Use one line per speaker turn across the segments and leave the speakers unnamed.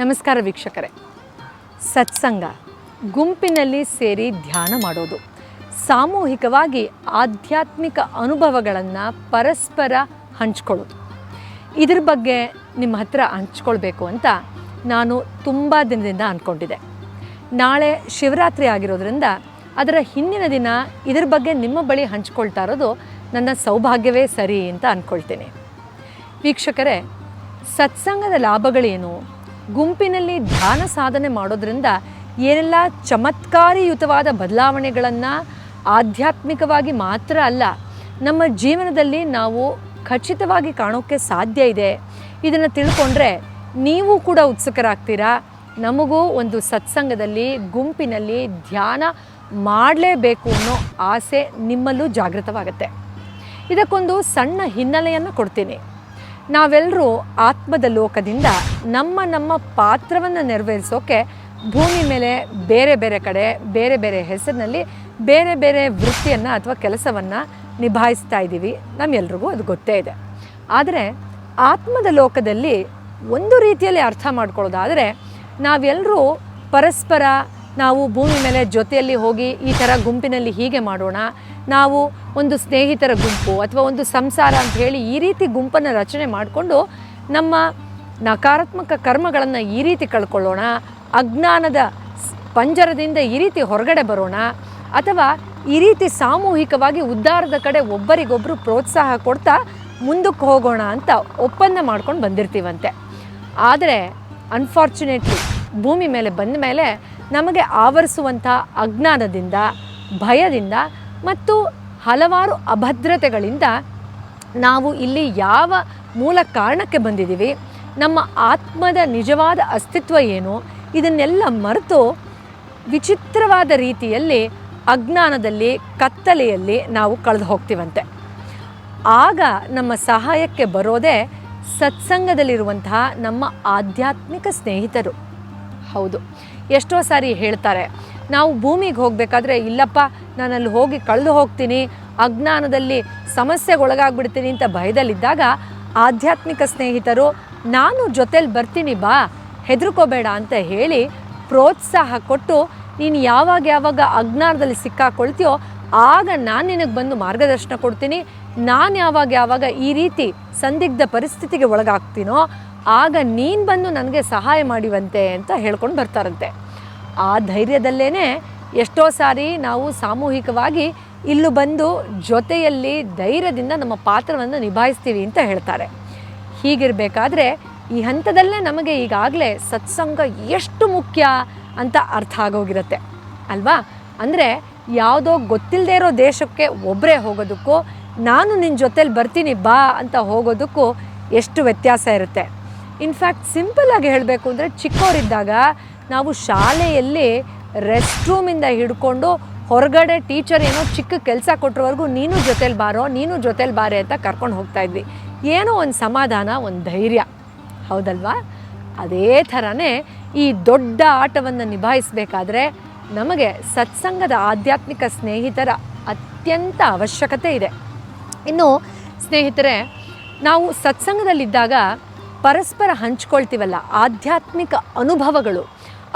ನಮಸ್ಕಾರ ವೀಕ್ಷಕರೇ. ಸತ್ಸಂಗ, ಗುಂಪಿನಲ್ಲಿ ಸೇರಿ ಧ್ಯಾನ ಮಾಡೋದು. ಸಾಮೂಹಿಕವಾಗಿ ಆಧ್ಯಾತ್ಮಿಕ ಅನುಭವಗಳನ್ನು ಪರಸ್ಪರ ಹಂಚ್ಕೊಳ್ಳೋದು. ಇದ್ರ ಬಗ್ಗೆ ನಿಮ್ಮ ಹತ್ರ ಹಂಚ್ಕೊಳ್ಬೇಕು ಅಂತ ನಾನು ತುಂಬ ದಿನದಿಂದ ಅಂದ್ಕೊಂಡಿದ್ದೆ ನಾಳೆ ಶಿವರಾತ್ರಿ ಆಗಿರೋದ್ರಿಂದ ಅದರ ಹಿಂದಿನ ದಿನ ಇದ್ರ ಬಗ್ಗೆ ನಿಮ್ಮ ಬಳಿ ಹಂಚ್ಕೊಳ್ತಾ ಇರೋದು ನನ್ನ ಸೌಭಾಗ್ಯವೇ ಸರಿ ಅಂತ ಅಂದ್ಕೊಳ್ತೀನಿ ವೀಕ್ಷಕರೇ, ಸತ್ಸಂಗದ ಲಾಭಗಳೇನು? ಗುಂಪಿನಲ್ಲಿ ಧ್ಯಾನ ಸಾಧನೆ ಮಾಡೋದ್ರಿಂದ ಏನೆಲ್ಲ ಚಮತ್ಕಾರಿಯುತವಾದ ಬದಲಾವಣೆಗಳನ್ನು ಆಧ್ಯಾತ್ಮಿಕವಾಗಿ ಮಾತ್ರ ಅಲ್ಲ, ನಮ್ಮ ಜೀವನದಲ್ಲಿ ನಾವು ಖಚಿತವಾಗಿ ಕಾಣೋಕ್ಕೆ ಸಾಧ್ಯ ಇದೆ. ಇದನ್ನು ತಿಳ್ಕೊಂಡ್ರೆ ನೀವು ಕೂಡ ಉತ್ಸುಕರಾಗ್ತೀರಾ? ನಮಗೂ ಒಂದು ಸತ್ಸಂಗದಲ್ಲಿ, ಗುಂಪಿನಲ್ಲಿ ಧ್ಯಾನ ಮಾಡಲೇಬೇಕು ಅನ್ನೋ ಆಸೆ ನಿಮ್ಮಲ್ಲೂ ಜಾಗೃತವಾಗುತ್ತೆ. ಇದಕ್ಕೊಂದು ಸಣ್ಣ ಹಿನ್ನೆಲೆಯನ್ನು ಕೊಡ್ತೀನಿ. ನಾವೆಲ್ಲರೂ ಆತ್ಮದ ಲೋಕದಿಂದ ನಮ್ಮ ನಮ್ಮ ಪಾತ್ರವನ್ನು ನೆರವೇರಿಸೋಕೆ ಭೂಮಿ ಮೇಲೆ ಬೇರೆ ಬೇರೆ ಕಡೆ, ಬೇರೆ ಬೇರೆ ಹೆಸರಿನಲ್ಲಿ ಬೇರೆ ಬೇರೆ ವೃತ್ತಿಯನ್ನು ಅಥವಾ ಕೆಲಸವನ್ನು ನಿಭಾಯಿಸ್ತಾ ಇದ್ದೀವಿ. ನಮ್ಮೆಲ್ರಿಗೂ ಅದು ಗೊತ್ತೇ ಇದೆ. ಆದರೆ ಆತ್ಮದ ಲೋಕದಲ್ಲಿ ಒಂದು ರೀತಿಯಲ್ಲಿ ಅರ್ಥ ಮಾಡ್ಕೊಳ್ಳೋದಾದರೆ ನಾವೆಲ್ಲರೂ ಪರಸ್ಪರ ನಾವು ಭೂಮಿ ಮೇಲೆ ಜೊತೆಯಲ್ಲಿ ಹೋಗಿ ಈ ಥರ ಗುಂಪಿನಲ್ಲಿ ಹೀಗೆ ಮಾಡೋಣ. ನಾವು ಒಂದು ಸ್ನೇಹಿತರ ಗುಂಪು ಅಥವಾ ಒಂದು ಸಂಸಾರ ಅಂತ ಹೇಳಿ ಈ ರೀತಿ ಗುಂಪನ್ನು ರಚನೆ ಮಾಡಿಕೊಂಡು ನಮ್ಮ ನಕಾರಾತ್ಮಕ ಕರ್ಮಗಳನ್ನು ಈ ರೀತಿ ಕಳ್ಕೊಳ್ಳೋಣ. ಅಜ್ಞಾನದ ಪಂಜರದಿಂದ ಈ ರೀತಿ ಹೊರಗಡೆ ಬರೋಣ. ಅಥವಾ ಈ ರೀತಿ ಸಾಮೂಹಿಕವಾಗಿ ಉದ್ಧಾರದ ಕಡೆ ಒಬ್ಬರಿಗೊಬ್ಬರು ಪ್ರೋತ್ಸಾಹ ಕೊಡ್ತಾ ಮುಂದಕ್ಕೆ ಹೋಗೋಣ ಅಂತ ಒಪ್ಪಂದ ಮಾಡ್ಕೊಂಡು ಬಂದಿರ್ತೀವಂತೆ. ಆದರೆ ಅನ್ಫಾರ್ಚುನೇಟ್ಲಿ ಭೂಮಿ ಮೇಲೆ ಬಂದ ಮೇಲೆ ನಮಗೆ ಆವರಿಸುವಂಥ ಅಜ್ಞಾನದಿಂದ, ಭಯದಿಂದ ಮತ್ತು ಹಲವಾರು ಅಭದ್ರತೆಗಳಿಂದ ನಾವು ಇಲ್ಲಿ ಯಾವ ಮೂಲ ಕಾರಣಕ್ಕೆ ಬಂದಿದ್ದೀವಿ, ನಮ್ಮ ಆತ್ಮದ ನಿಜವಾದ ಅಸ್ತಿತ್ವ ಏನು, ಇದನ್ನೆಲ್ಲ ಮರೆತು ವಿಚಿತ್ರವಾದ ರೀತಿಯಲ್ಲಿ ಅಜ್ಞಾನದಲ್ಲಿ, ಕತ್ತಲೆಯಲ್ಲಿ ನಾವು ಕಳೆದು ಹೋಗ್ತೀವಂತೆ. ಆಗ ನಮ್ಮ ಸಹಾಯಕ್ಕೆ ಬರೋದೇ ಸತ್ಸಂಗದಲ್ಲಿರುವಂತಹ ನಮ್ಮ ಆಧ್ಯಾತ್ಮಿಕ ಸ್ನೇಹಿತರು. ಹೌದು. ಎಷ್ಟೋ ಸಾರಿ ಹೇಳ್ತಾರೆ, ನಾವು ಭೂಮಿಗೆ ಹೋಗಬೇಕಾದ್ರೆ, ಇಲ್ಲಪ್ಪ ನಾನು ಅಲ್ಲಿ ಹೋಗಿ ಕಳೆದು ಹೋಗ್ತೀನಿ, ಅಜ್ಞಾನದಲ್ಲಿ ಸಮಸ್ಯೆಗೊಳಗಾಗ್ಬಿಡ್ತೀನಿ ಅಂತ ಭಯದಲ್ಲಿದ್ದಾಗ ಆಧ್ಯಾತ್ಮಿಕ ಸ್ನೇಹಿತರು, ನಾನು ಜೊತೆಲಿ ಬರ್ತೀನಿ ಬಾ, ಹೆದರ್ಕೋಬೇಡ ಅಂತ ಹೇಳಿ ಪ್ರೋತ್ಸಾಹ ಕೊಟ್ಟು, ನೀನು ಯಾವಾಗ ಯಾವಾಗ ಅಜ್ಞಾನದಲ್ಲಿ ಸಿಕ್ಕಾಕೊಳ್ತೀಯೋ, ಆಗ ನಾನು ನಿನಗೆ ಬಂದು ಮಾರ್ಗದರ್ಶನ ಕೊಡ್ತೀನಿ. ನಾನು ಯಾವಾಗ ಯಾವಾಗ ಈ ರೀತಿ ಸಂದಿಗ್ಧ ಪರಿಸ್ಥಿತಿಗೆ ಒಳಗಾಗ್ತೀನೋ ಆಗ ನೀನು ಬಂದು ನನಗೆ ಸಹಾಯ ಮಾಡಿವಂತೆ ಅಂತ ಹೇಳ್ಕೊಂಡು ಬರ್ತಾರಂತೆ. ಆ ಧೈರ್ಯದಲ್ಲೇ ಎಷ್ಟೋ ಸಾರಿ ನಾವು ಸಾಮೂಹಿಕವಾಗಿ ಇಲ್ಲೂ ಬಂದು ಜೊತೆಯಲ್ಲಿ ಧೈರ್ಯದಿಂದ ನಮ್ಮ ಪಾತ್ರವನ್ನು ನಿಭಾಯಿಸ್ತೀವಿ ಅಂತ ಹೇಳ್ತಾರೆ. ಹೀಗಿರಬೇಕಾದ್ರೆ ಈ ಹಂತದಲ್ಲೇ ನಮಗೆ ಈಗಾಗಲೇ ಸತ್ಸಂಗ ಎಷ್ಟು ಮುಖ್ಯ ಅಂತ ಅರ್ಥ ಆಗೋಗಿರುತ್ತೆ. ಅಲ್ವಾ? ಅಂದರೆ ಯಾವುದೋ ಗೊತ್ತಿಲ್ಲದೆ ಇರೋ ದೇಶಕ್ಕೆ ಒಬ್ಬರೇ ಹೋಗೋದಕ್ಕೂ, ನಾನು ನಿನ್ನ ಜೊತೇಲಿ ಬರ್ತೀನಿ ಬಾ ಅಂತ ಹೋಗೋದಕ್ಕೂ ಎಷ್ಟು ವ್ಯತ್ಯಾಸ ಇರುತ್ತೆ. ಇನ್ಫ್ಯಾಕ್ಟ್ ಸಿಂಪಲಾಗಿ ಹೇಳಬೇಕು ಅಂದರೆ ಚಿಕ್ಕವರಿದ್ದಾಗ ನಾವು ಶಾಲೆಯಲ್ಲಿ ರೆಸ್ಟ್ ರೂಮಿಂದ ಹಿಡ್ಕೊಂಡು ಹೊರಗಡೆ ಟೀಚರ್ ಏನೋ ಚಿಕ್ಕ ಕೆಲಸ ಕೊಟ್ಟರವರೆಗೂ ನೀನು ಜೊತೇಲಿ ಬಾರೋ, ನೀನು ಜೊತೇಲಿ ಬಾರೆ ಅಂತ ಕರ್ಕೊಂಡು ಹೋಗ್ತಾ ಇದ್ವಿ. ಏನೋ ಒಂದು ಸಮಾಧಾನ, ಒಂದು ಧೈರ್ಯ. ಹೌದಲ್ವಾ? ಅದೇ ಥರನೇ ಈ ದೊಡ್ಡ ಆಟವನ್ನು ನಿಭಾಯಿಸಬೇಕಾದ್ರೆ ನಮಗೆ ಸತ್ಸಂಗದ ಆಧ್ಯಾತ್ಮಿಕ ಸ್ನೇಹಿತರ ಅತ್ಯಂತ ಅವಶ್ಯಕತೆ ಇದೆ. ಇನ್ನು ಸ್ನೇಹಿತರೆ, ನಾವು ಸತ್ಸಂಗದಲ್ಲಿದ್ದಾಗ ಪರಸ್ಪರ ಹಂಚ್ಕೊಳ್ತೀವಲ್ಲ, ಆಧ್ಯಾತ್ಮಿಕ ಅನುಭವಗಳು,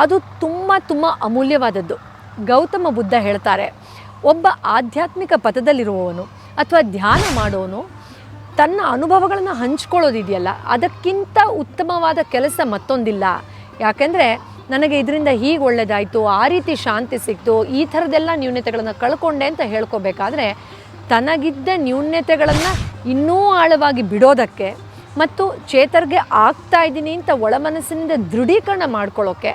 ಅದು ತುಂಬ ತುಂಬ ಅಮೂಲ್ಯವಾದದ್ದು. ಗೌತಮ ಬುದ್ಧ ಹೇಳ್ತಾರೆ, ಒಬ್ಬ ಆಧ್ಯಾತ್ಮಿಕ ಪಥದಲ್ಲಿರುವವನು ಅಥವಾ ಧ್ಯಾನ ಮಾಡೋನು ತನ್ನ ಅನುಭವಗಳನ್ನು ಹಂಚ್ಕೊಳ್ಳೋದಿದೆಯಲ್ಲ, ಅದಕ್ಕಿಂತ ಉತ್ತಮವಾದ ಕೆಲಸ ಮತ್ತೊಂದಿಲ್ಲ. ಯಾಕೆಂದರೆ ನನಗೆ ಇದರಿಂದ ಹೀಗೆ ಒಳ್ಳೆಯದಾಯಿತು ಆ ರೀತಿ ಶಾಂತಿ ಸಿಕ್ತು, ಈ ಥರದ್ದೆಲ್ಲ ನ್ಯೂನತೆಗಳನ್ನು ಕಳ್ಕೊಂಡೆ ಅಂತ ಹೇಳ್ಕೋಬೇಕಾದ್ರೆ, ತನಗಿದ್ದ ನ್ಯೂನ್ಯತೆಗಳನ್ನು ಇನ್ನೂ ಆಳವಾಗಿ ಬಿಡೋದಕ್ಕೆ ಮತ್ತು ಚೇತರ್ಗೆ ಆಗ್ತಾ ಇದ್ದೀನಿ ಅಂತ ಒಳ ಮನಸ್ಸಿನಿಂದ ದೃಢೀಕರಣ ಮಾಡ್ಕೊಳ್ಳೋಕ್ಕೆ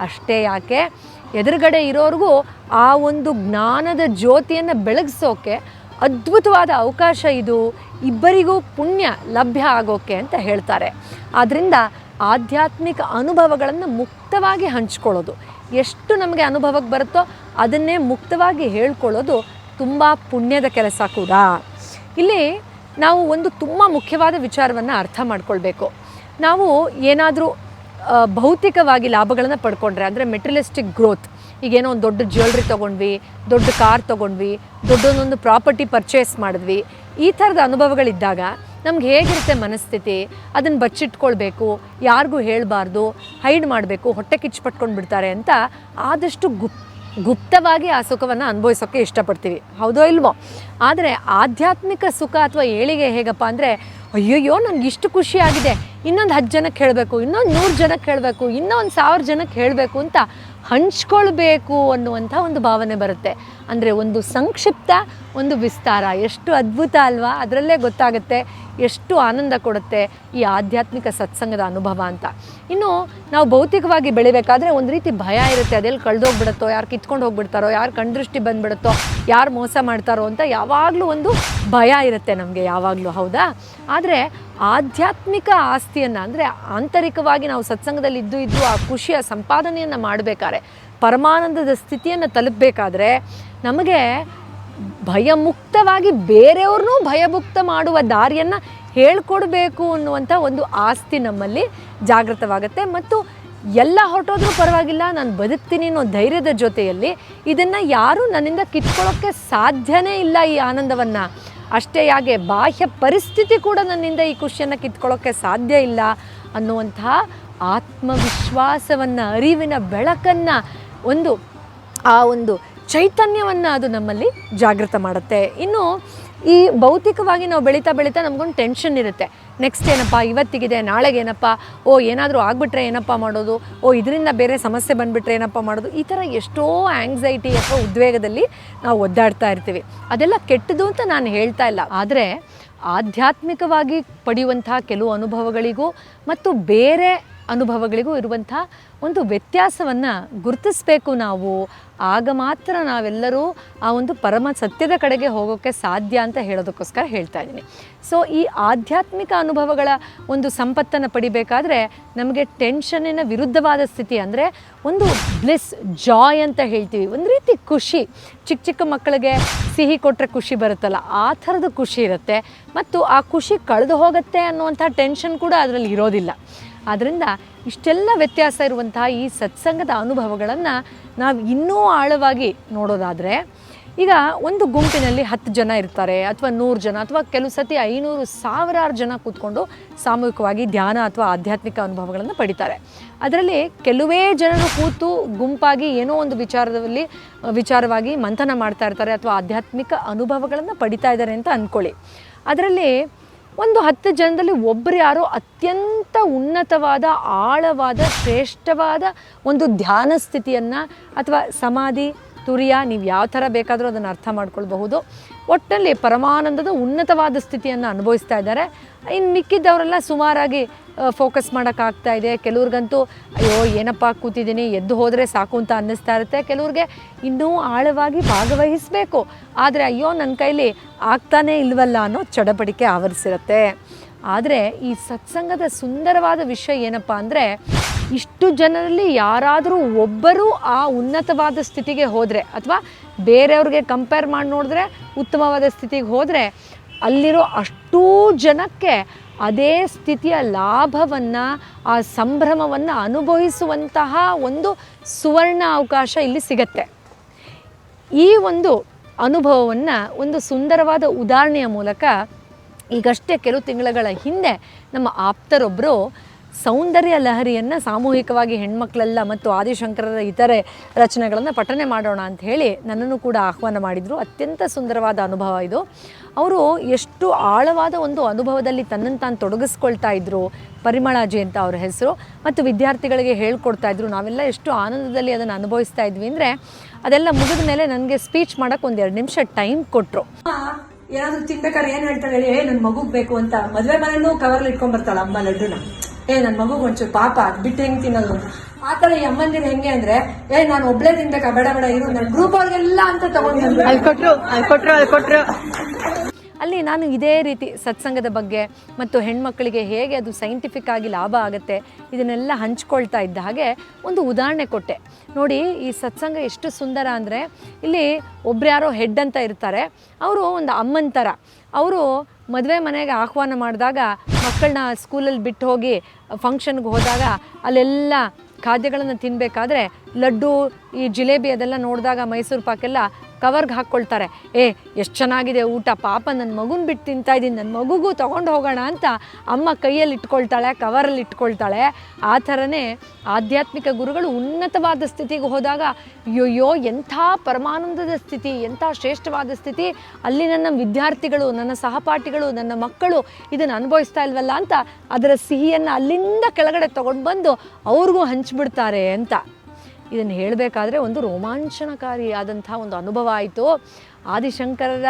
ಅಷ್ಟೇ ಯಾಕೆ? ಎದುರುಗಡೆ ಇರೋರಿಗೂ ಆ ಒಂದು ಜ್ಞಾನದ ಜ್ಯೋತಿಯನ್ನು ಬೆಳಗಿಸೋಕೆ ಅದ್ಭುತವಾದ ಅವಕಾಶ ಇದು. ಇಬ್ಬರಿಗೂ ಪುಣ್ಯ ಲಭ್ಯ ಆಗೋಕೆ ಅಂತ ಹೇಳ್ತಾರೆ. ಆದ್ದರಿಂದ ಆಧ್ಯಾತ್ಮಿಕ ಅನುಭವಗಳನ್ನು ಮುಕ್ತವಾಗಿ ಹಂಚ್ಕೊಳ್ಳೋದು. ಎಷ್ಟು ನಮಗೆ ಅನುಭವಕ್ಕೆ ಬರುತ್ತೋ ಅದನ್ನೇ ಮುಕ್ತವಾಗಿ ಹೇಳ್ಕೊಳ್ಳೋದು ತುಂಬ ಪುಣ್ಯದ ಕೆಲಸ ಕೂಡ. ಇಲ್ಲಿ ನಾವು ಒಂದು ತುಂಬ ಮುಖ್ಯವಾದ ವಿಚಾರವನ್ನು ಅರ್ಥ ಮಾಡ್ಕೊಳ್ಬೇಕು. ನಾವು ಏನಾದರೂ ಭೌತಿಕವಾಗಿ ಲಾಭಗಳನ್ನು ಪಡ್ಕೊಂಡ್ರೆ, ಅಂದರೆ ಮೆಟೀರಿಯಲಿಸ್ಟಿಕ್ ಗ್ರೋತ್ ಈಗೇನೋ ಒಂದು ದೊಡ್ಡ ಜ್ಯುವೆಲ್ರಿ ತೊಗೊಂಡ್ವಿ, ದೊಡ್ಡ ಕಾರ್ ತೊಗೊಂಡ್ವಿ, ದೊಡ್ಡದೊಂದು ಪ್ರಾಪರ್ಟಿ ಪರ್ಚೇಸ್ ಮಾಡಿದ್ವಿ, ಈ ಥರದ ಅನುಭವಗಳಿದ್ದಾಗ ನಮ್ಗೆ ಹೇಗಿರುತ್ತೆ ಮನಸ್ಥಿತಿ? ಅದನ್ನು ಬಚ್ಚಿಟ್ಕೊಳ್ಬೇಕು, ಯಾರಿಗೂ ಹೇಳಬಾರ್ದು, ಹೈಡ್ ಮಾಡಬೇಕು, ಹೊಟ್ಟೆ ಕಿಚ್ಚು ಪಟ್ಕೊಂಡು ಬಿಡ್ತಾರೆ ಅಂತ ಆದಷ್ಟು ಗುಪ್ ಗುಪ್ತವಾಗಿ ಆ ಸುಖವನ್ನು ಅನುಭವಿಸೋಕ್ಕೆ ಇಷ್ಟಪಡ್ತೀವಿ. ಹೌದೋ ಇಲ್ವೋ? ಆದರೆ ಆಧ್ಯಾತ್ಮಿಕ ಸುಖ ಅಥವಾ ಏಳಿಗೆ ಹೇಗಪ್ಪ ಅಂದರೆ, ಅಯ್ಯಯ್ಯೋ ನನಗೆ ಇಷ್ಟು ಖುಷಿ ಆಗಿದೆ. ಇನ್ನೊಂದು ಹತ್ತು ಜನಕ್ಕೆ ಹೇಳಬೇಕು, ಇನ್ನೊಂದು ನೂರು ಜನಕ್ಕೆ ಹೇಳಬೇಕು, ಇನ್ನೊಂದು ಸಾವಿರ ಜನಕ್ಕೆ ಹೇಳಬೇಕು ಅಂತ ಹಂಚ್ಕೊಳ್ಬೇಕು ಅನ್ನುವಂಥ ಒಂದು ಭಾವನೆ ಬರುತ್ತೆ. ಅಂದರೆ ಒಂದು ಸಂಕ್ಷಿಪ್ತ ಒಂದು ವಿಸ್ತಾರ. ಎಷ್ಟು ಅದ್ಭುತ ಅಲ್ವಾ? ಅದರಲ್ಲೇ ಗೊತ್ತಾಗುತ್ತೆ ಎಷ್ಟು ಆನಂದ ಕೊಡುತ್ತೆ ಈ ಆಧ್ಯಾತ್ಮಿಕ ಸತ್ಸಂಗದ ಅನುಭವ ಅಂತ. ಇನ್ನು ನಾವು ಭೌತಿಕವಾಗಿ ಬೆಳಿಬೇಕಾದ್ರೆ ಒಂದು ರೀತಿ ಭಯ ಇರುತ್ತೆ. ಅದೆಲ್ಲಿ ಕಳೆದೋಗ್ಬಿಡುತ್ತೋ, ಯಾರು ಕಿತ್ಕೊಂಡು ಹೋಗ್ಬಿಡ್ತಾರೋ, ಯಾರು ಕಣ್ದೃಷ್ಟಿ ಬಂದ್ಬಿಡುತ್ತೋ, ಯಾರು ಮೋಸ ಮಾಡ್ತಾರೋ ಅಂತ ಯಾವಾಗಲೂ ಒಂದು ಭಯ ಇರುತ್ತೆ ನಮಗೆ ಯಾವಾಗಲೂ, ಹೌದಾ? ಆದರೆ ಆಧ್ಯಾತ್ಮಿಕ ಆಸ್ತಿಯನ್ನು, ಅಂದರೆ ಆಂತರಿಕವಾಗಿ ನಾವು ಸತ್ಸಂಗದಲ್ಲಿ ಇದ್ದು ಇದ್ದು ಆ ಖುಷಿಯ ಸಂಪಾದನೆಯನ್ನು ಮಾಡಬೇಕಾದ್ರೆ, ಪರಮಾನಂದದ ಸ್ಥಿತಿಯನ್ನು ತಲುಪಬೇಕಾದ್ರೆ ನಮಗೆ ಭಯಮುಕ್ತವಾಗಿ ಬೇರೆಯವ್ರನ್ನೂ ಭಯಮುಕ್ತ ಮಾಡುವ ದಾರಿಯನ್ನು ಹೇಳ್ಕೊಡ್ಬೇಕು ಅನ್ನುವಂಥ ಒಂದು ಆಸ್ತಿ ನಮ್ಮಲ್ಲಿ ಜಾಗೃತವಾಗುತ್ತೆ. ಮತ್ತು ಎಲ್ಲ ಹೊರಟೋದ್ರೂ ಪರವಾಗಿಲ್ಲ, ನಾನು ಬದುಕ್ತೀನಿ ಅನ್ನೋ ಧೈರ್ಯದ ಜೊತೆಯಲ್ಲಿ ಇದನ್ನು ಯಾರೂ ನನ್ನಿಂದ ಕಿತ್ಕೊಳ್ಳೋಕ್ಕೆ ಸಾಧ್ಯನೇ ಇಲ್ಲ ಈ ಆನಂದವನ್ನು ಅಷ್ಟೇ ಹಾಗೆ ಬಾಹ್ಯ ಪರಿಸ್ಥಿತಿ ಕೂಡ ನನ್ನಿಂದ ಈ ಖುಷಿಯನ್ನು ಕಿತ್ಕೊಳ್ಳೋಕ್ಕೆ ಸಾಧ್ಯ ಇಲ್ಲ ಅನ್ನುವಂತಹ ಆತ್ಮವಿಶ್ವಾಸವನ್ನು, ಅರಿವಿನ ಬೆಳಕನ್ನು ಒಂದು, ಆ ಒಂದು ಚೈತನ್ಯವನ್ನು ಅದು ನಮ್ಮಲ್ಲಿ ಜಾಗೃತ ಮಾಡುತ್ತೆ. ಇನ್ನು ಈ ಭೌತಿಕವಾಗಿ ನಾವು ಬೆಳೀತಾ ಬೆಳೀತಾ ನಮಗೊಂದು ಟೆನ್ಷನ್ ಇರುತ್ತೆ. ನೆಕ್ಸ್ಟ್ ಏನಪ್ಪ? ಇವತ್ತಿಗಿದೆ ನಾಳೆಗೇನಪ್ಪ ಓ, ಏನಾದರೂ ಆಗಿಬಿಟ್ರೆ ಏನಪ್ಪ ಮಾಡೋದು? ಓ, ಇದರಿಂದ ಬೇರೆ ಸಮಸ್ಯೆ ಬಂದುಬಿಟ್ರೆ ಏನಪ್ಪ ಮಾಡೋದು? ಈ ಥರ ಎಷ್ಟೋ ಆ್ಯಂಗ್ಸೈಟಿ ಅಥವಾ ಉದ್ವೇಗದಲ್ಲಿ ನಾವು ಒದ್ದಾಡ್ತಾ ಇರ್ತೀವಿ. ಅದೆಲ್ಲ ಕೆಟ್ಟದು ಅಂತ ನಾನು ಹೇಳ್ತಾ ಇಲ್ಲ. ಆದರೆ ಆಧ್ಯಾತ್ಮಿಕವಾಗಿ ಪಡೆಯುವಂತಹ ಕೆಲವು ಅನುಭವಗಳಿಗೂ ಮತ್ತು ಬೇರೆ ಅನುಭವಗಳಿಗೂ ಇರುವಂಥ ಒಂದು ವ್ಯತ್ಯಾಸವನ್ನು ಗುರುತಿಸಬೇಕು ನಾವು. ಆಗ ಮಾತ್ರ ನಾವೆಲ್ಲರೂ ಆ ಒಂದು ಪರಮ ಸತ್ಯದ ಕಡೆಗೆ ಹೋಗೋಕ್ಕೆ ಸಾಧ್ಯ ಅಂತ ಹೇಳೋದಕ್ಕೋಸ್ಕರ ಹೇಳ್ತಾ ಇದ್ದೀನಿ. ಸೊ ಈ ಆಧ್ಯಾತ್ಮಿಕ ಅನುಭವಗಳ ಒಂದು ಸಂಪತ್ತನ್ನು ಪಡಿಬೇಕಾದ್ರೆ ನಮಗೆ ಟೆನ್ಷನ್ನಿನ ವಿರುದ್ಧವಾದ ಸ್ಥಿತಿ ಅಂದರೆ ಒಂದು ಬ್ಲಿಸ್, ಜಾಯ್ ಅಂತ ಹೇಳ್ತೀವಿ. ಒಂದು ರೀತಿ ಖುಷಿ. ಚಿಕ್ಕ ಚಿಕ್ಕ ಮಕ್ಕಳಿಗೆ ಸಿಹಿ ಕೊಟ್ಟರೆ ಖುಷಿ ಬರುತ್ತಲ್ಲ, ಆ ಥರದ ಖುಷಿ ಇರುತ್ತೆ. ಮತ್ತು ಆ ಖುಷಿ ಕಳೆದು ಹೋಗುತ್ತೆ ಅನ್ನುವಂಥ ಟೆನ್ಷನ್ ಕೂಡ ಅದರಲ್ಲಿ ಇರೋದಿಲ್ಲ. ಆದ್ದರಿಂದ ಇಷ್ಟೆಲ್ಲ ವ್ಯತ್ಯಾಸ ಇರುವಂತಹ ಈ ಸತ್ಸಂಗದ ಅನುಭವಗಳನ್ನು ನಾವು ಇನ್ನೂ ಆಳವಾಗಿ ನೋಡೋದಾದರೆ, ಈಗ ಒಂದು ಗುಂಪಿನಲ್ಲಿ ಹತ್ತು ಜನ ಇರ್ತಾರೆ ಅಥವಾ ನೂರು ಜನ ಅಥವಾ ಕೆಲವು ಸತಿ ಐನೂರು ಸಾವಿರಾರು ಜನ ಕೂತ್ಕೊಂಡು ಸಾಮೂಹಿಕವಾಗಿ ಧ್ಯಾನ ಅಥವಾ ಆಧ್ಯಾತ್ಮಿಕ ಅನುಭವಗಳನ್ನು ಪಡಿತಾರೆ. ಅದರಲ್ಲಿ ಕೆಲವೇ ಜನರು ಕೂತು ಗುಂಪಾಗಿ ಏನೋ ಒಂದು ವಿಚಾರದಲ್ಲಿ, ವಿಚಾರವಾಗಿ ಮಂಥನ ಮಾಡ್ತಾ ಇರ್ತಾರೆ ಅಥವಾ ಆಧ್ಯಾತ್ಮಿಕ ಅನುಭವಗಳನ್ನು ಪಡಿತಾ ಇದ್ದಾರೆ ಅಂತ ಅಂದ್ಕೊಳ್ಳಿ ಅದರಲ್ಲಿ ಒಂದು ಹತ್ತು ಜನದಲ್ಲಿ ಒಬ್ಬರು ಯಾರೋ ಅತ್ಯಂತ ಉನ್ನತವಾದ, ಆಳವಾದ, ಶ್ರೇಷ್ಠವಾದ ಒಂದು ಧ್ಯಾನ ಸ್ಥಿತಿಯನ್ನು ಅಥವಾ ಸಮಾಧಿ, ತುರಿಯ, ನೀವು ಯಾವ ಥರ ಬೇಕಾದರೂ ಅದನ್ನು ಅರ್ಥ ಮಾಡ್ಕೊಳ್ಬಹುದು. ಒಟ್ಟಲ್ಲಿ ಪರಮಾನಂದದ ಉನ್ನತವಾದ ಸ್ಥಿತಿಯನ್ನು ಅನುಭವಿಸ್ತಾ ಇದ್ದಾರೆ. ಇನ್ನು ಮಿಕ್ಕಿದ್ದವರೆಲ್ಲ ಸುಮಾರಾಗಿ ಫೋಕಸ್ ಮಾಡೋಕ್ಕಾಗ್ತಾ ಇದೆ. ಕೆಲವ್ರಿಗಂತೂ, ಅಯ್ಯೋ, ಏನಪ್ಪ ಕೂತಿದ್ದೀನಿ, ಎದ್ದು ಹೋದರೆ ಸಾಕು ಅಂತ ಅನ್ನಿಸ್ತಾ ಇರುತ್ತೆ. ಕೆಲವ್ರಿಗೆ ಇನ್ನೂ ಆಳವಾಗಿ ಭಾಗವಹಿಸಬೇಕು. ಆದರೆ, ಅಯ್ಯೋ ನನ್ನ ಕೈಲಿ ಆಗ್ತಾನೇ ಇಲ್ವಲ್ಲ ಅನ್ನೋ ಚಡಪಡಿಕೆ ಆವರಿಸಿರುತ್ತೆ. ಆದರೆ, ಈ ಸತ್ಸಂಗದ ಸುಂದರವಾದ ವಿಷಯ ಏನಪ್ಪ ಅಂದರೆ ಇಷ್ಟು ಜನರಲ್ಲಿ ಯಾರಾದರೂ ಒಬ್ಬರು ಆ ಉನ್ನತವಾದ ಸ್ಥಿತಿಗೆ ಹೋದರೆ ಅಥವಾ ಬೇರೆಯವ್ರಿಗೆ ಕಂಪೇರ್ ಮಾಡಿ ನೋಡಿದ್ರೆ ಉತ್ತಮವಾದ ಸ್ಥಿತಿಗೆ ಹೋದರೆ ಅಲ್ಲಿರೋ ಅಷ್ಟೂ ಜನಕ್ಕೆ ಅದೇ ಸ್ಥಿತಿಯ ಲಾಭವನ್ನು, ಆ ಸಂಭ್ರಮವನ್ನು ಅನುಭವಿಸುವಂತಹ ಒಂದು ಸುವರ್ಣ ಅವಕಾಶ ಇಲ್ಲಿ ಸಿಗತ್ತೆ. ಈ ಒಂದು ಅನುಭವವನ್ನು, ಒಂದು ಸುಂದರವಾದ ಉದಾಹರಣೆಯ ಮೂಲಕ ಈಗಷ್ಟೇ ಕೆಲವು ತಿಂಗಳುಗಳ ಹಿಂದೆ ನಮ್ಮ ಆಪ್ತರೊಬ್ಬರು ಸೌಂದರ್ಯ ಲಹರಿಯನ್ನು ಸಾಮೂಹಿಕವಾಗಿ ಹೆಣ್ಮಕ್ಳೆಲ್ಲ ಮತ್ತು ಆದಿಶಂಕರರ ಇತರೆ ರಚನೆಗಳನ್ನು ಪಠನೆ ಮಾಡೋಣ ಅಂತ ಹೇಳಿ ನನ್ನನ್ನು ಕೂಡ ಆಹ್ವಾನ ಮಾಡಿದರು. ಅತ್ಯಂತ ಸುಂದರವಾದ ಅನುಭವ ಇದು. ಅವರು ಎಷ್ಟು ಆಳವಾದ ಒಂದು ಅನುಭವದಲ್ಲಿ ತನ್ನನ್ನು ತಾನು ತೊಡಗಿಸ್ಕೊಳ್ತಾ ಇದ್ರು ಪರಿಮಳಾಜಿ ಅಂತ ಅವ್ರ ಹೆಸರು, ಮತ್ತು ವಿದ್ಯಾರ್ಥಿಗಳಿಗೆ ಹೇಳ್ಕೊಡ್ತಾ ಇದ್ರು. ನಾವೆಲ್ಲ ಎಷ್ಟು ಆನಂದದಲ್ಲಿ ಅದನ್ನು ಅನುಭವಿಸ್ತಾ ಇದ್ವಿ ಅಂದರೆ ಅದೆಲ್ಲ ಮುಗಿದ ಮೇಲೆ ನನಗೆ ಸ್ಪೀಚ್ ಮಾಡೋಕ್ಕೆ ಒಂದು ಎರಡು ನಿಮಿಷ ಟೈಮ್ ಕೊಟ್ಟರು ಏನಾದರೂ ತಿನ್ಬೇಕಾದ್ರೆ ಏನು ಹೇಳ್ತಾಳೆ ಹೇಳಿ ನನ್ನ ಮಗುಗ್ ಬೇಕು ಅಂತ. ಮದುವೆ ಮನೆಯೂ ಕವರ್ಲಿ ಇಟ್ಕೊಂಡ್ಬರ್ತಾಳೆ ಅಮ್ಮ ಲಡ್ಡುನ. ಏ ನನ್ನ ಮಗು ಒಂಚೂರು ಪಾಪ ಅದ್ ಬಿಟ್ಟು ಹೆಂಗೆ ತಿನ್ನೋದು ಅಂತ. ಆತರ ಈ ಅಮ್ಮಂದಿರು ಹೆಂಗೆ ಅಂದ್ರೆ ಏ ನಾನು ಒಬ್ಳೇ ತಿನ್ಬೇಕಾ? ಬೇಡ ಬೇಡ ಇರು ನನ್ನ ಗ್ರೂಪ್ ಅವ್ರಿಗೆಲ್ಲ ಅಂತ ತಗೊಂಡ್ರು
ಅಲ್ಲಿ ಕೊಟ್ರು ಅಲ್ಲಿ ಕೊಟ್ರು ಅಲ್ಲಿ ಕೊಟ್ರು.
ಅಲ್ಲಿ ನಾನು ಇದೇ ರೀತಿ ಸತ್ಸಂಗದ ಬಗ್ಗೆ ಮತ್ತು ಹೆಣ್ಮಕ್ಕಳಿಗೆ ಹೇಗೆ ಅದು ಸೈಂಟಿಫಿಕ್ ಆಗಿ ಲಾಭ ಆಗುತ್ತೆ ಇದನ್ನೆಲ್ಲ ಹಂಚ್ಕೊಳ್ತಾ ಇದ್ದ ಹಾಗೆ ಒಂದು ಉದಾಹರಣೆ ಕೊಟ್ಟೆ. ನೋಡಿ ಈ ಸತ್ಸಂಗ ಎಷ್ಟು ಸುಂದರ ಅಂದರೆ ಇಲ್ಲಿ ಒಬ್ರು ಯಾರೋ ಹೆಡ್ ಅಂತ ಇರ್ತಾರೆ ಅವರು ಒಂದು ಅಮ್ಮನ ಥರ ಅವರು ಮದುವೆ ಮನೆಗೆ ಆಹ್ವಾನ ಮಾಡಿದಾಗ ಮಕ್ಕಳನ್ನ ಸ್ಕೂಲಲ್ಲಿ ಬಿಟ್ಟು ಹೋಗಿ ಫಂಕ್ಷನ್ಗೆ ಹೋದಾಗ ಅಲ್ಲೆಲ್ಲ ಖಾದ್ಯಗಳನ್ನು ತಿನ್ನಬೇಕಾದ್ರೆ ಲಡ್ಡು, ಈ ಜಿಲೇಬಿ ಅದೆಲ್ಲ ನೋಡಿದಾಗ ಮೈಸೂರು ಪಾಕೆಲ್ಲ ಕವರ್ಗೆ ಹಾಕ್ಕೊಳ್ತಾರೆ. ಏ, ಎಷ್ಟು ಚೆನ್ನಾಗಿದೆ ಊಟ, ಪಾಪ ನನ್ನ ಮಗುನ ಬಿಟ್ಟು ತಿಂತಾ ಇದ್ದೀನಿ ನನ್ನ ಮಗುಗೂ ತೊಗೊಂಡು ಹೋಗೋಣ ಅಂತ ಅಮ್ಮ ಕೈಯಲ್ಲಿ ಇಟ್ಕೊಳ್ತಾಳೆ, ಕವರಲ್ಲಿ ಇಟ್ಕೊಳ್ತಾಳೆ. ಆ ಥರನೇ ಆಧ್ಯಾತ್ಮಿಕ ಗುರುಗಳು ಉನ್ನತವಾದ ಸ್ಥಿತಿಗೆ ಹೋದಾಗ, ಅಯ್ಯೋಯ್ಯೋ, ಎಂಥ ಪರಮಾನಂದದ ಸ್ಥಿತಿ, ಎಂಥ ಶ್ರೇಷ್ಠವಾದ ಸ್ಥಿತಿ. ಅಲ್ಲಿ ನನ್ನ ವಿದ್ಯಾರ್ಥಿಗಳು, ನನ್ನ ಸಹಪಾಠಿಗಳು, ನನ್ನ ಮಕ್ಕಳು ಇದನ್ನು ಅನುಭವಿಸ್ತಾ ಇಲ್ವಲ್ಲ ಅಂತ ಅದರ ಸಿಹಿಯನ್ನು ಅಲ್ಲಿಂದ ಕೆಳಗಡೆ ತೊಗೊಂಡು ಬಂದು ಅವ್ರಿಗೂ ಹಂಚಿಬಿಡ್ತಾರೆ ಅಂತ. ಇದನ್ನು ಹೇಳಬೇಕಾದ್ರೆ ಒಂದು ರೋಮಾಂಚನಕಾರಿಯಾದಂಥ ಒಂದು ಅನುಭವ ಆಯಿತು. ಆದಿಶಂಕರರ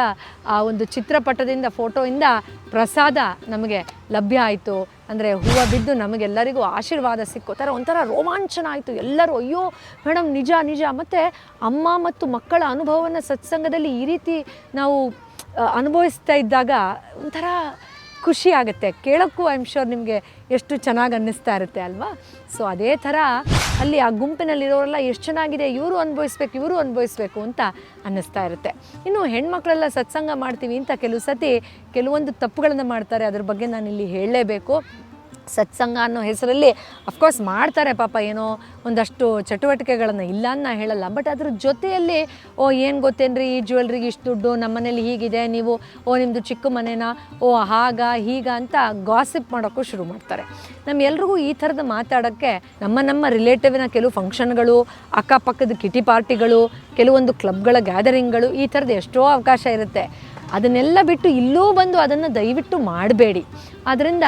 ಆ ಒಂದು ಚಿತ್ರಪಟದಿಂದ, ಫೋಟೋಯಿಂದ ಪ್ರಸಾದ ನಮಗೆ ಲಭ್ಯ ಆಯಿತು. ಅಂದರೆ ಹೂವು ಬಿದ್ದು ನಮಗೆಲ್ಲರಿಗೂ ಆಶೀರ್ವಾದ ಸಿಕ್ಕೋ. ಥರ ಒಂಥರ ರೋಮಾಂಚನ ಆಯಿತು. ಎಲ್ಲರೂ, ಅಯ್ಯೋ ಮೇಡಮ್ ನಿಜ ನಿಜ. ಮತ್ತು ಅಮ್ಮ ಮತ್ತು ಮಕ್ಕಳ ಅನುಭವವನ್ನು ಸತ್ಸಂಗದಲ್ಲಿ ಈ ರೀತಿ ನಾವು ಅನುಭವಿಸ್ತಾ ಇದ್ದಾಗ ಒಂಥರ ಖುಷಿ ಆಗುತ್ತೆ. ಕೇಳೋಕ್ಕೂ ಐ ಆಮ್ ಶೋರ್ ನಿಮಗೆ ಎಷ್ಟು ಚೆನ್ನಾಗಿ ಅನ್ನಿಸ್ತಾ ಇರುತ್ತೆ ಅಲ್ವಾ? ಸೊ ಅದೇ ಥರ ಅಲ್ಲಿ ಆ ಗುಂಪಿನಲ್ಲಿರೋರೆಲ್ಲ ಎಷ್ಟು ಚೆನ್ನಾಗಿದೆ, ಇವರು ಅನುಭವಿಸ್ಬೇಕು ಇವರು ಅನುಭವಿಸ್ಬೇಕು ಅಂತ ಅನ್ನಿಸ್ತಾ ಇರುತ್ತೆ. ಇನ್ನು ಹೆಣ್ಮಕ್ಳೆಲ್ಲ ಸತ್ಸಂಗ ಮಾಡ್ತೀವಿ ಅಂತ ಕೆಲವು ಸತಿ ಕೆಲವೊಂದು ತಪ್ಪುಗಳನ್ನು ಮಾಡ್ತಾರೆ. ಅದ್ರ ಬಗ್ಗೆ ನಾನು ಇಲ್ಲಿ ಹೇಳಲೇಬೇಕು. ಸತ್ಸಂಗ ಅನ್ನೋ ಹೆಸರಲ್ಲಿ ಅಫ್ಕೋರ್ಸ್ ಮಾಡ್ತಾರೆ ಪಾಪ ಏನೋ ಒಂದಷ್ಟು ಚಟುವಟಿಕೆಗಳನ್ನು ಇಲ್ಲ ಅಂತ ಹೇಳಲ್ಲ. ಬಟ್ ಅದ್ರ ಜೊತೆಯಲ್ಲಿ, ಓ ಏನು ಗೊತ್ತೇನ್ರಿ ಈ ಜ್ಯುವೆಲ್ರಿಗೆ ಇಷ್ಟು ದುಡ್ಡು, ನಮ್ಮ ಮನೇಲಿ ಹೀಗಿದೆ, ನೀವು, ಓ ನಿಮ್ಮದು ಚಿಕ್ಕ ಮನೇನ, ಓ ಹಾಗ, ಹೀಗ ಅಂತ ಗಾಸಿಪ್ ಮಾಡೋಕ್ಕೂ ಶುರು ಮಾಡ್ತಾರೆ. ನಮ್ಮೆಲ್ರಿಗೂ ಈ ಥರದ ಮಾತಾಡೋಕ್ಕೆ ನಮ್ಮ ನಮ್ಮ ರಿಲೇಟಿವಿನ ಕೆಲವು ಫಂಕ್ಷನ್ಗಳು ಅಕ್ಕಪಕ್ಕದ ಕಿಟಿ ಪಾರ್ಟಿಗಳು ಕೆಲವೊಂದು ಕ್ಲಬ್ಗಳ ಗ್ಯಾದರಿಂಗ್ಗಳು ಈ ಥರದ್ದು ಎಷ್ಟೋ ಅವಕಾಶ ಇರುತ್ತೆ. ಅದನ್ನೆಲ್ಲ ಬಿಟ್ಟು ಇಲ್ಲೂ ಬಂದು ಅದನ್ನು ದಯವಿಟ್ಟು ಮಾಡಬೇಡಿ. ಆದ್ದರಿಂದ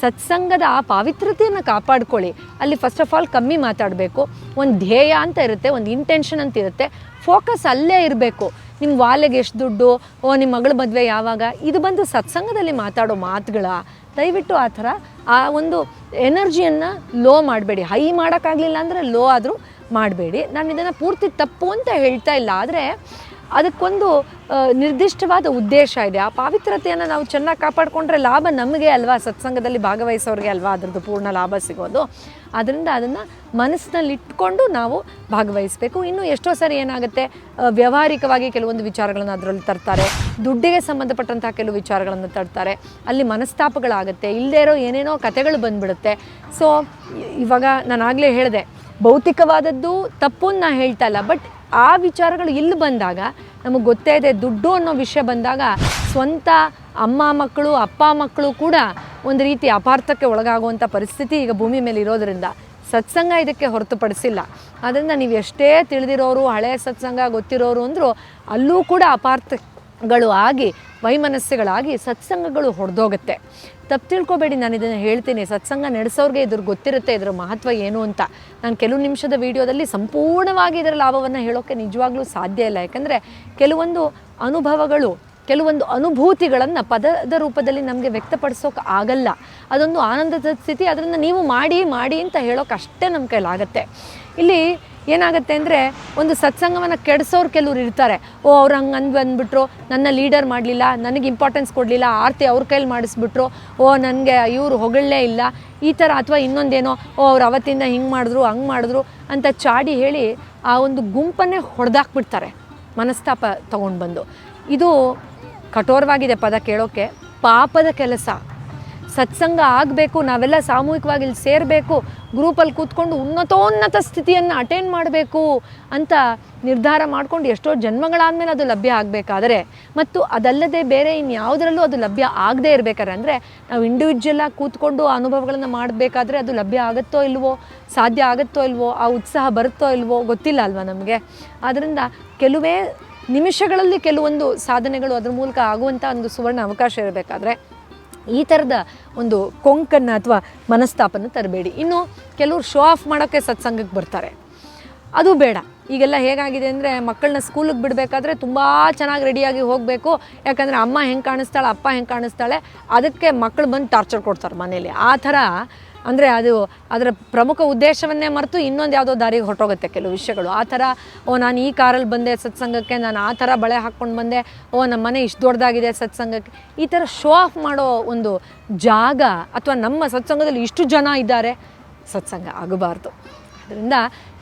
ಸತ್ಸಂಗದ ಆ ಪಾವಿತ್ರತೆಯನ್ನು ಕಾಪಾಡ್ಕೊಳ್ಳಿ. ಅಲ್ಲಿ ಫಸ್ಟ್ ಆಫ್ ಆಲ್ ಕಮ್ಮಿ ಮಾತಾಡಬೇಕು. ಒಂದು ಧ್ಯೇಯ ಅಂತ ಇರುತ್ತೆ, ಒಂದು ಇಂಟೆನ್ಷನ್ ಅಂತ ಇರುತ್ತೆ. ಫೋಕಸ್ ಅಲ್ಲೇ ಇರಬೇಕು. ನಿಮ್ಮ ವಾಲೆಗೆ ಎಷ್ಟು ದುಡ್ಡು, ಓ ನಿಮ್ಮ ಮಗಳ ಮದುವೆ ಯಾವಾಗ? ಇದು ಬಂದು ಸತ್ಸಂಗದಲ್ಲಿ ಮಾತಾಡೋ ಮಾತುಗಳ. ದಯವಿಟ್ಟು ಆ ಥರ ಆ ಒಂದು ಎನರ್ಜಿಯನ್ನು ಲೋ ಮಾಡಬೇಡಿ. ಹೈ ಮಾಡೋಕ್ಕಾಗಲಿಲ್ಲ ಅಂದರೆ ಲೋ ಆದರೂ ಮಾಡಬೇಡಿ. ನಾನು ಇದನ್ನು ಪೂರ್ತಿ ತಪ್ಪು ಅಂತ ಹೇಳ್ತಾ ಇಲ್ಲ. ಆದರೆ ಅದಕ್ಕೊಂದು ನಿರ್ದಿಷ್ಟವಾದ ಉದ್ದೇಶ ಇದೆ. ಆ ಪಾವಿತ್ರತೆಯನ್ನು ನಾವು ಚೆನ್ನಾಗಿ ಕಾಪಾಡಿಕೊಂಡ್ರೆ ಲಾಭ ನಮಗೆ ಅಲ್ವಾ? ಸತ್ಸಂಗದಲ್ಲಿ ಭಾಗವಹಿಸೋರಿಗೆ ಅಲ್ವಾ? ಅದರದ್ದು ಪೂರ್ಣ ಲಾಭ ಸಿಗೋದು. ಅದರಿಂದ ಅದನ್ನು ಮನಸ್ಸಿನಲ್ಲಿ ಇಟ್ಕೊಂಡು ನಾವು ಭಾಗವಹಿಸಬೇಕು. ಇನ್ನು ಎಷ್ಟೋ ಸರಿ ಏನಾಗುತ್ತೆ ವ್ಯವಹಾರಿಕವಾಗಿ ಕೆಲವೊಂದು ವಿಚಾರಗಳನ್ನು ಅದರಲ್ಲಿ ತರ್ತಾರೆ. ದುಡ್ಡಿಗೆ ಸಂಬಂಧಪಟ್ಟಂಥ ಕೆಲವು ವಿಚಾರಗಳನ್ನು ತರ್ತಾರೆ. ಅಲ್ಲಿ ಮನಸ್ತಾಪಗಳಾಗುತ್ತೆ. ಇಲ್ಲದೇ ಇರೋ ಏನೇನೋ ಕತೆಗಳು ಬಂದ್ಬಿಡುತ್ತೆ. ಸೊ ಇವಾಗ ನಾನು ಆಗಲೇ ಹೇಳಿದೆ. ಭೌತಿಕವಾದದ್ದು ತಪ್ಪು ನಾನು ಹೇಳ್ತಾ ಇಲ್ಲ. ಬಟ್ ಆ ವಿಚಾರಗಳು ಇಲ್ಲಿ ಬಂದಾಗ ನಮಗೆ ಗೊತ್ತೇ ಇದೆ, ದುಡ್ಡು ಅನ್ನೋ ವಿಷಯ ಬಂದಾಗ ಸ್ವಂತ ಅಮ್ಮ ಮಕ್ಕಳು, ಅಪ್ಪ ಮಕ್ಕಳು ಕೂಡ ಒಂದು ರೀತಿ ಅಪಾರ್ಥಕ್ಕೆ ಒಳಗಾಗುವಂಥ ಪರಿಸ್ಥಿತಿ ಈಗ ಭೂಮಿ ಮೇಲೆ ಇರೋದರಿಂದ ಸತ್ಸಂಗ ಇದಕ್ಕೆ ಹೊರತುಪಡಿಸಿಲ್ಲ. ಆದ್ದರಿಂದ ನೀವು ಎಷ್ಟೇ ತಿಳಿದಿರೋರು ಹಳೆಯ ಸತ್ಸಂಗ ಗೊತ್ತಿರೋರು ಅಂದರೂ ಅಲ್ಲೂ ಕೂಡ ಅಪಾರ್ಥಗಳು ಆಗಿ ವೈಮನಸ್ಸುಗಳಾಗಿ ಸತ್ಸಂಗಗಳು ಹೊಡೆದೋಗುತ್ತೆ. ತಪ್ಪು ತಿಳ್ಕೊಬೇಡಿ, ನಾನು ಇದನ್ನು ಹೇಳ್ತೀನಿ. ಸತ್ಸಂಗ ನಡೆಸೋರಿಗೆ ಇದ್ರ ಗೊತ್ತಿರುತ್ತೆ, ಇದರ ಮಹತ್ವ ಏನು ಅಂತ. ನಾನು ಕೆಲವು ನಿಮಿಷದ ವಿಡಿಯೋದಲ್ಲಿ ಸಂಪೂರ್ಣವಾಗಿ ಇದರ ಲಾಭವನ್ನು ಹೇಳೋಕ್ಕೆ ನಿಜವಾಗ್ಲೂ ಸಾಧ್ಯ ಇಲ್ಲ. ಯಾಕಂದರೆ ಕೆಲವೊಂದು ಅನುಭವಗಳು, ಕೆಲವೊಂದು ಅನುಭೂತಿಗಳನ್ನು ಪದದ ರೂಪದಲ್ಲಿ ನಮಗೆ ವ್ಯಕ್ತಪಡಿಸೋಕೆ ಆಗಲ್ಲ. ಅದೊಂದು ಆನಂದದ ಸ್ಥಿತಿ ಅದನ್ನು ನೀವು ಮಾಡಿ ಮಾಡಿ ಅಂತ ಹೇಳೋಕೆ ಅಷ್ಟೇ ನಮ್ಮ ಕೈಲಾಗತ್ತೆ. ಇಲ್ಲಿ ಏನಾಗುತ್ತೆ ಅಂದರೆ ಒಂದು ಸತ್ಸಂಗವನ್ನು ಕೆಡಿಸೋರು ಕೆಲವ್ರು ಇರ್ತಾರೆ. ಓ, ಅವ್ರು ಹಂಗೆ ಅಂದು ಅಂದ್ಬಿಟ್ರು ನನ್ನ ಲೀಡರ್ ಮಾಡಲಿಲ್ಲ, ನನಗೆ ಇಂಪಾರ್ಟೆನ್ಸ್ ಕೊಡಲಿಲ್ಲ, ಆರತಿ ಅವ್ರ ಕೈಲಿ ಮಾಡಿಸ್ಬಿಟ್ರು, ಓ, ನನಗೆ ಇವರು ಹೊಗಳಲೇ ಇಲ್ಲ, ಈ ಥರ ಅಥವಾ ಇನ್ನೊಂದೇನೋ, ಓ, ಅವ್ರು ಅವತ್ತಿಂದ ಹಿಂಗೆ ಮಾಡಿದ್ರು, ಹಂಗೆ ಮಾಡಿದ್ರು ಅಂತ ಚಾಡಿ ಹೇಳಿ ಆ ಒಂದು ಗುಂಪನ್ನೇ ಹೊಡೆದಾಕ್ಬಿಡ್ತಾರೆ, ಮನಸ್ತಾಪ ತೊಗೊಂಡು ಬಂದು. ಇದು ಕಠೋರವಾಗಿದೆ ಪದ ಕೇಳೋಕ್ಕೆ ಪಾಪದ ಕೆಲಸ. ಸತ್ಸಂಗ ಆಗಬೇಕು, ನಾವೆಲ್ಲ ಸಾಮೂಹಿಕವಾಗಿ ಇಲ್ಲಿ ಸೇರಬೇಕು, ಗ್ರೂಪಲ್ಲಿ ಕೂತ್ಕೊಂಡು ಉನ್ನತೋನ್ನತ ಸ್ಥಿತಿಯನ್ನು ಅಟೆಂಡ್ ಮಾಡಬೇಕು ಅಂತ ನಿರ್ಧಾರ ಮಾಡಿಕೊಂಡು ಎಷ್ಟೋ ಜನ್ಮಗಳಾದಮೇಲೆ ಅದು ಲಭ್ಯ ಆಗಬೇಕಾದ್ರೆ. ಮತ್ತು ಅದಲ್ಲದೆ ಬೇರೆ ಇನ್ಯಾವುದರಲ್ಲೂ ಅದು ಲಭ್ಯ ಆಗದೇ ಇರಬೇಕಾದ್ರೆ ಅಂದರೆ ನಾವು ಇಂಡಿವಿಜುವಲಾಗಿ ಕೂತ್ಕೊಂಡು ಅನುಭವಗಳನ್ನು ಮಾಡಬೇಕಾದ್ರೆ ಅದು ಲಭ್ಯ ಆಗುತ್ತೋ ಇಲ್ವೋ, ಸಾಧ್ಯ ಆಗುತ್ತೋ ಇಲ್ವೋ, ಆ ಉತ್ಸಾಹ ಬರುತ್ತೋ ಇಲ್ವೋ ಗೊತ್ತಿಲ್ಲ ಅಲ್ವಾ ನಮಗೆ. ಆದ್ದರಿಂದ ಕೆಲವೇ ನಿಮಿಷಗಳಲ್ಲಿ ಕೆಲವೊಂದು ಸಾಧನೆಗಳು ಅದ್ರ ಮೂಲಕ ಆಗುವಂಥ ಒಂದು ಸುವರ್ಣ ಅವಕಾಶ ಇರಬೇಕಾದ್ರೆ. ಈ ಥರದ ಒಂದು ಕೊಂಕನ್ನು ಅಥವಾ ಮನಸ್ತಾಪನ ತರಬೇಡಿ. ಇನ್ನು ಕೆಲವರು ಶೋ ಆಫ್ ಮಾಡೋಕ್ಕೆ ಸತ್ಸಂಗಕ್ಕೆ ಬರ್ತಾರೆ. ಅದು ಬೇಡ. ಈಗೆಲ್ಲ ಹೇಗಾಗಿದೆ ಅಂದರೆ ಮಕ್ಕಳನ್ನ ಸ್ಕೂಲಿಗೆ ಬಿಡಬೇಕಾದ್ರೆ ತುಂಬ ಚೆನ್ನಾಗಿ ರೆಡಿಯಾಗಿ ಹೋಗಬೇಕು. ಯಾಕಂದರೆ ಅಮ್ಮ ಹೆಂಗೆ ಕಾಣಿಸ್ತಾಳೆ, ಅಪ್ಪ ಹೆಂಗೆ ಕಾಣಿಸ್ತಾಳೆ, ಅದಕ್ಕೆ ಮಕ್ಕಳು ಬಂದು ಟಾರ್ಚರ್ ಕೊಡ್ತಾರೆ ಮನೇಲಿ. ಆ ಥರ ಅಂದರೆ ಅದು ಅದರ ಪ್ರಮುಖ ಉದ್ದೇಶವನ್ನೇ ಮರೆತು ಇನ್ನೊಂದು ಯಾವುದೋ ದಾರಿಗೆ ಹೊರಟೋಗುತ್ತೆ ಕೆಲವು ವಿಷಯಗಳು. ಆ ಥರ, ಓ, ನಾನು ಈ ಕಾರಲ್ಲಿ ಬಂದೆ ಸತ್ಸಂಗಕ್ಕೆ, ನಾನು ಆ ಥರ ಬಳೆ ಹಾಕ್ಕೊಂಡು ಬಂದೆ, ಓ ನಮ್ಮ ಮನೆ ಇಷ್ಟು ದೊಡ್ಡದಾಗಿದೆ ಸತ್ಸಂಗಕ್ಕೆ. ಈ ಥರ ಶೋ ಆಫ್ ಮಾಡೋ ಒಂದು ಜಾಗ ಅಥವಾ ನಮ್ಮ ಸತ್ಸಂಗದಲ್ಲಿ ಇಷ್ಟು ಜನ ಇದ್ದಾರೆ, ಸತ್ಸಂಗ ಆಗಬಾರ್ದು. ಅದರಿಂದ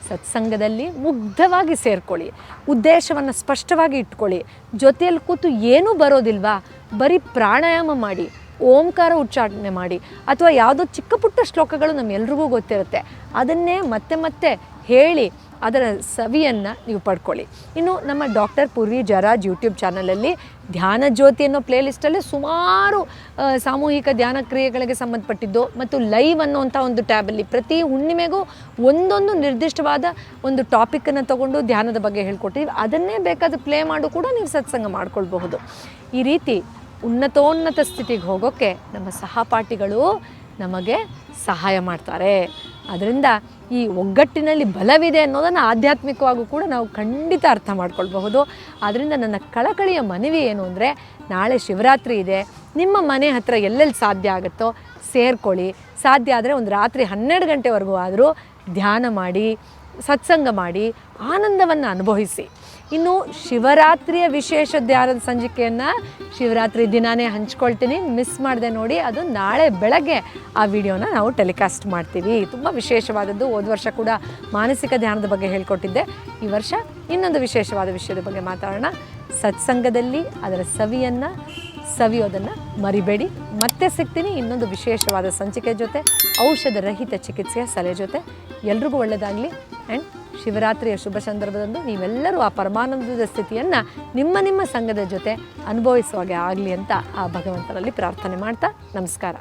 ಸತ್ಸಂಗದಲ್ಲಿ ಮುಗ್ಧವಾಗಿ ಸೇರ್ಕೊಳ್ಳಿ. ಉದ್ದೇಶವನ್ನು ಸ್ಪಷ್ಟವಾಗಿ ಇಟ್ಕೊಳ್ಳಿ. ಜೊತೆಯಲ್ಲಿ ಕೂತು ಏನೂ ಬರೋದಿಲ್ವಾ? ಬರೀ ಪ್ರಾಣಾಯಾಮ ಮಾಡಿ. ಓಂಕಾರ ಉಚ್ಚಾರಣೆ ಮಾಡಿ ಅಥವಾ ಯಾವುದೋ ಚಿಕ್ಕ ಪುಟ್ಟ ಶ್ಲೋಕಗಳು ನಮ್ಮೆಲ್ರಿಗೂ ಗೊತ್ತಿರುತ್ತೆ. ಅದನ್ನೇ ಮತ್ತೆ ಮತ್ತೆ ಹೇಳಿ ಅದರ ಸವಿಯನ್ನು ನೀವು ಪಡ್ಕೊಳ್ಳಿ. ಇನ್ನು ನಮ್ಮ ಡಾಕ್ಟರ್ ಪೂರ್ವಿ ಜರಾಜ್ ಯೂಟ್ಯೂಬ್ ಚಾನಲಲ್ಲಿ ಧ್ಯಾನ ಜ್ಯೋತಿ ಅನ್ನೋ ಪ್ಲೇಲಿಸ್ಟಲ್ಲಿ ಸುಮಾರು ಸಾಮೂಹಿಕ ಧ್ಯಾನ ಕ್ರಿಯೆಗಳಿಗೆ ಸಂಬಂಧಪಟ್ಟಿದ್ದು ಮತ್ತು ಲೈವ್ ಅನ್ನೋಂಥ ಒಂದು ಟ್ಯಾಬಲ್ಲಿ ಪ್ರತಿ ಹುಣ್ಣಿಮೆಗೂ ಒಂದೊಂದು ನಿರ್ದಿಷ್ಟವಾದ ಒಂದು ಟಾಪಿಕನ್ನು ತಗೊಂಡು ಧ್ಯಾನದ ಬಗ್ಗೆ ಹೇಳ್ಕೊಟ್ಟಿವಿ ಅದನ್ನೇ ಬೇಕಾದ ಪ್ಲೇ ಮಾಡು ಕೂಡ ನೀವು ಸತ್ಸಂಗ ಮಾಡ್ಕೊಳ್ಬಹುದು. ಈ ರೀತಿ ಉನ್ನತೋನ್ನತ ಸ್ಥಿತಿಗೆ ಹೋಗೋಕ್ಕೆ ನಮ್ಮ ಸಹಪಾಠಿಗಳು ನಮಗೆ ಸಹಾಯ ಮಾಡ್ತಾರೆ. ಅದರಿಂದ ಈ ಒಗ್ಗಟ್ಟಿನಲ್ಲಿ ಬಲವಿದೆ ಅನ್ನೋದನ್ನು ಆಧ್ಯಾತ್ಮಿಕವಾಗೂ ಕೂಡ ನಾವು ಖಂಡಿತ ಅರ್ಥ ಮಾಡ್ಕೊಳ್ಬಹುದು. ಆದ್ದರಿಂದ ನನ್ನ ಕಳಕಳಿಯ ಮನವಿ ಏನು ಅಂದರೆ, ನಾಳೆ ಶಿವರಾತ್ರಿ ಇದೆ, ನಿಮ್ಮ ಮನೆ ಹತ್ರ ಎಲ್ಲೆಲ್ಲಿ ಸಾಧ್ಯ ಆಗುತ್ತೋ ಸೇರ್ಕೊಳ್ಳಿ. ಸಾಧ್ಯ ಆದರೆ ಒಂದು ರಾತ್ರಿ ಹನ್ನೆರಡು ಗಂಟೆವರೆಗೂ ಆದರೂ ಧ್ಯಾನ ಮಾಡಿ, ಸತ್ಸಂಗ ಮಾಡಿ, ಆನಂದವನ್ನು ಅನುಭವಿಸಿ. ಇನ್ನು ಶಿವರಾತ್ರಿಯ ವಿಶೇಷ ಧ್ಯಾನದ ಸಂಚಿಕೆಯನ್ನು ಶಿವರಾತ್ರಿ ದಿನಾನೇ ಹಂಚ್ಕೊಳ್ತೀನಿ. ಮಿಸ್ ಮಾಡದೆ ನೋಡಿ, ಅದು ನಾಳೆ ಬೆಳಗ್ಗೆ ಆ ವಿಡಿಯೋನ ನಾವು ಟೆಲಿಕಾಸ್ಟ್ ಮಾಡ್ತೀವಿ. ತುಂಬ ವಿಶೇಷವಾದದ್ದು. ಹೋದ ವರ್ಷ ಕೂಡ ಮಾನಸಿಕ ಧ್ಯಾನದ ಬಗ್ಗೆ ಹೇಳ್ಕೊಟ್ಟಿದ್ದೆ. ಈ ವರ್ಷ ಇನ್ನೊಂದು ವಿಶೇಷವಾದ ವಿಷಯದ ಬಗ್ಗೆ ಮಾತಾಡೋಣ. ಸತ್ಸಂಗದಲ್ಲಿ ಅದರ ಸವಿಯನ್ನು, ಸವಿಯೋದನ್ನು ಮರಿಬೇಡಿ. ಮತ್ತೆ ಸಿಗ್ತೀನಿ ಇನ್ನೊಂದು ವಿಶೇಷವಾದ ಸಂಚಿಕೆ ಜೊತೆ ಔಷಧ ರಹಿತ ಚಿಕಿತ್ಸೆಯ ಸಲಹೆ ಜೊತೆ. ಎಲ್ರಿಗೂ ಒಳ್ಳೆಯದಾಗಲಿ ಆ್ಯಂಡ್ ಶಿವರಾತ್ರಿಯ ಶುಭ ಸಂದರ್ಭದಂದು ನೀವೆಲ್ಲರೂ ಆ ಪರಮಾನಂದದ ಸ್ಥಿತಿಯನ್ನು ನಿಮ್ಮ ನಿಮ್ಮ ಸಂಘದ ಜೊತೆ ಅನುಭವಿಸುವಾಗೆ ಆಗಲಿ ಅಂತ ಆ ಭಗವಂತನಲ್ಲಿ ಪ್ರಾರ್ಥನೆ ಮಾಡ್ತಾ ನಮಸ್ಕಾರ.